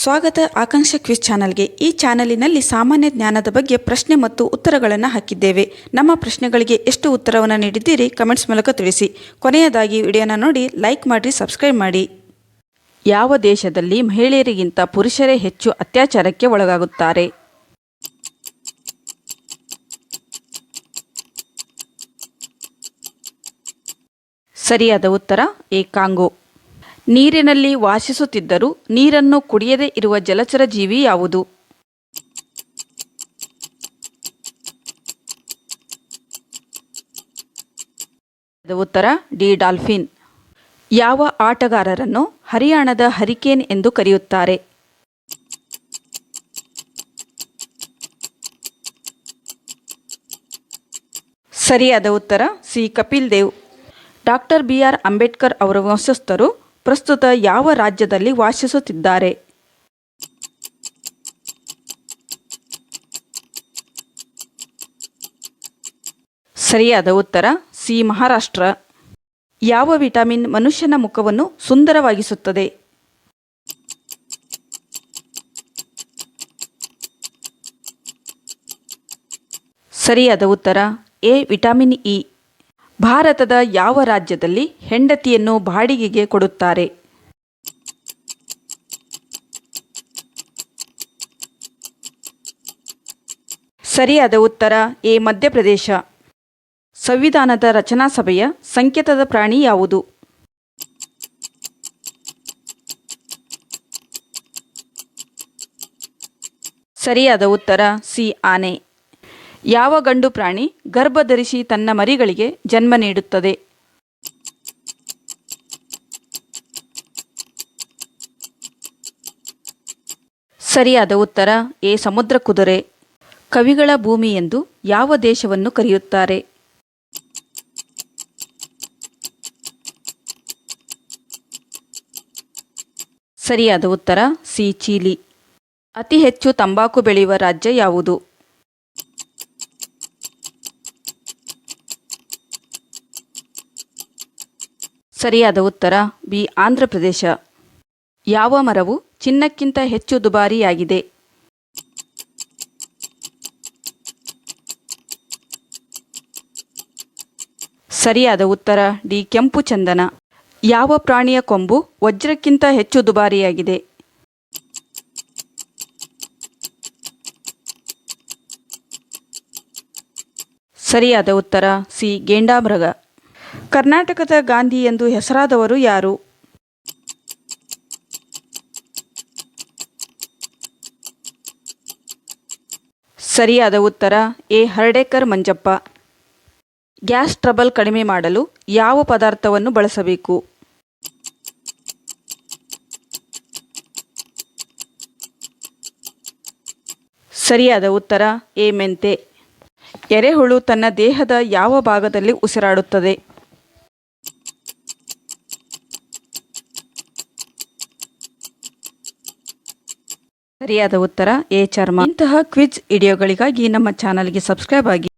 ಸ್ವಾಗತ ಆಕಾಂಕ್ಷ ಕ್ವಿಜ್ ಚಾನಲ್ಗೆ ಈ ಚಾನಲಿನಲ್ಲಿ ಸಾಮಾನ್ಯ ಜ್ಞಾನದ ಬಗ್ಗೆ ಪ್ರಶ್ನೆ ಮತ್ತು ಉತ್ತರಗಳನ್ನು ಹಾಕಿದ್ದೇವೆ. ನಮ್ಮ ಪ್ರಶ್ನೆಗಳಿಗೆ ಎಷ್ಟು ಉತ್ತರವನ್ನು ನೀಡಿದ್ದೀರಿ ಕಮೆಂಟ್ಸ್ ಮೂಲಕ ತಿಳಿಸಿ. ಕೊನೆಯದಾಗಿ ವಿಡಿಯೋನ ನೋಡಿ, ಲೈಕ್ ಮಾಡಿ, ಸಬ್ಸ್ಕ್ರೈಬ್ ಮಾಡಿ. ಯಾವ ದೇಶದಲ್ಲಿ ಮಹಿಳೆಯರಿಗಿಂತ ಪುರುಷರೇ ಹೆಚ್ಚು ಅತ್ಯಾಚಾರಕ್ಕೆ ಒಳಗಾಗುತ್ತಾರೆ? ಸರಿಯಾದ ಉತ್ತರ, ಏಕಾಂಗೋ. ಕಾಂಗೋ ನೀರಿನಲ್ಲಿ ವಾಸಿಸುತ್ತಿದ್ದರೂ ನೀರನ್ನು ಕುಡಿಯದೇ ಇರುವ ಜಲಚರ ಜೀವಿ ಯಾವುದು? ಉತ್ತರ, ಡಿ ಡಾಲ್ಫಿನ್. ಯಾವ ಆಟಗಾರರನ್ನು ಹರಿಯಾಣದ ಹರಿಕೇನ್ ಎಂದು ಕರೆಯುತ್ತಾರೆ? ಸರಿಯಾದ ಉತ್ತರ C. Kapil Dev. Doctor B. R. Ambedkar ಅವರ ವಂಶಸ್ಥರು ಪ್ರಸ್ತುತ ಯಾವ ರಾಜ್ಯದಲ್ಲಿ ವಾಸಿಸುತ್ತಿದ್ದಾರೆ? ಸರಿಯಾದ ಉತ್ತರ, ಸಿ ಮಹಾರಾಷ್ಟ್ರ. ಯಾವ ವಿಟಮಿನ್ ಮನುಷ್ಯನ ಮುಖವನ್ನು ಸುಂದರವಾಗಿಸುತ್ತದೆ? ಸರಿಯಾದ ಉತ್ತರ, ಎ ವಿಟಮಿನ್ ಇ. ಭಾರತದ ಯಾವ ರಾಜ್ಯದಲ್ಲಿ ಹೆಂಡತಿಯನ್ನು ಬಾಡಿಗೆಗೆ ಕೊಡುತ್ತಾರೆ? ಸರಿಯಾದ ಉತ್ತರ, ಎ, ಮಧ್ಯಪ್ರದೇಶ. ಸಂವಿಧಾನದ ರಚನಾ ಸಭೆಯ ಸಂಕೇತದ ಪ್ರಾಣಿ ಯಾವುದು? ಸರಿಯಾದ ಉತ್ತರ, ಸಿ, ಆನೆ. ಯಾವ ಗಂಡು ಪ್ರಾಣಿ ಗರ್ಭಧರಿಸಿ ತನ್ನ ಮರಿಗಳಿಗೆ ಜನ್ಮ ನೀಡುತ್ತದೆ? ಸರಿಯಾದ ಉತ್ತರ, ಎ ಸಮುದ್ರ ಕುದುರೆ. ಕವಿಗಳ ಭೂಮಿ ಎಂದು ಯಾವ ದೇಶವನ್ನು ಕರೆಯುತ್ತಾರೆ? ಸರಿಯಾದ ಉತ್ತರ, ಸಿ ಚೀಲಿ. ಅತಿ ಹೆಚ್ಚು ತಂಬಾಕು ಬೆಳೆಯುವ ರಾಜ್ಯ ಯಾವುದು? ಸರಿಯಾದ ಉತ್ತರ, ಬಿ, ಆಂಧ್ರ ಪ್ರದೇಶ. ಯಾವ ಮರವು ಚಿನ್ನಕ್ಕಿಂತ ಹೆಚ್ಚು ದುಬಾರಿಯಾಗಿದೆ? ಸರಿಯಾದ ಉತ್ತರ, ಡಿ, ಕೆಂಪು ಚಂದನ. ಯಾವ ಪ್ರಾಣಿಯ ಕೊಂಬು ವಜ್ರಕ್ಕಿಂತ ಹೆಚ್ಚು ದುಬಾರಿಯಾಗಿದೆ? ಸರಿಯಾದ ಉತ್ತರ, ಸಿ, ಗೇಂಡಾಮೃಗ. ಕರ್ನಾಟಕದ ಗಾಂಧಿ ಎಂದು ಹೆಸರಾದವರು ಯಾರು? ಸರಿಯಾದ ಉತ್ತರ, A. Hardekar Manjappa. Gas trouble ಕಡಿಮೆ ಮಾಡಲು ಯಾವ ಪದಾರ್ಥವನ್ನು ಬಳಸಬೇಕು? ಸರಿಯಾದ ಉತ್ತರ, ಎ. ಮೆಂತೆ. ಎರೆಹುಳು ತನ್ನ ದೇಹದ ಯಾವ ಭಾಗದಲ್ಲಿ ಉಸಿರಾಡುತ್ತದೆ? ಸರಿಯಾದ ಉತ್ತರ ಎ ಚರ್ಮ. ಇಂತಹ ಕ್ವಿಜ್ ವಿಡಿಯೋಗಳಿಗಾಗಿ ನಮ್ಮ ಚಾನಲ್ಗೆ ಸಬ್ಸ್ಕ್ರೈಬ್ ಆಗಿ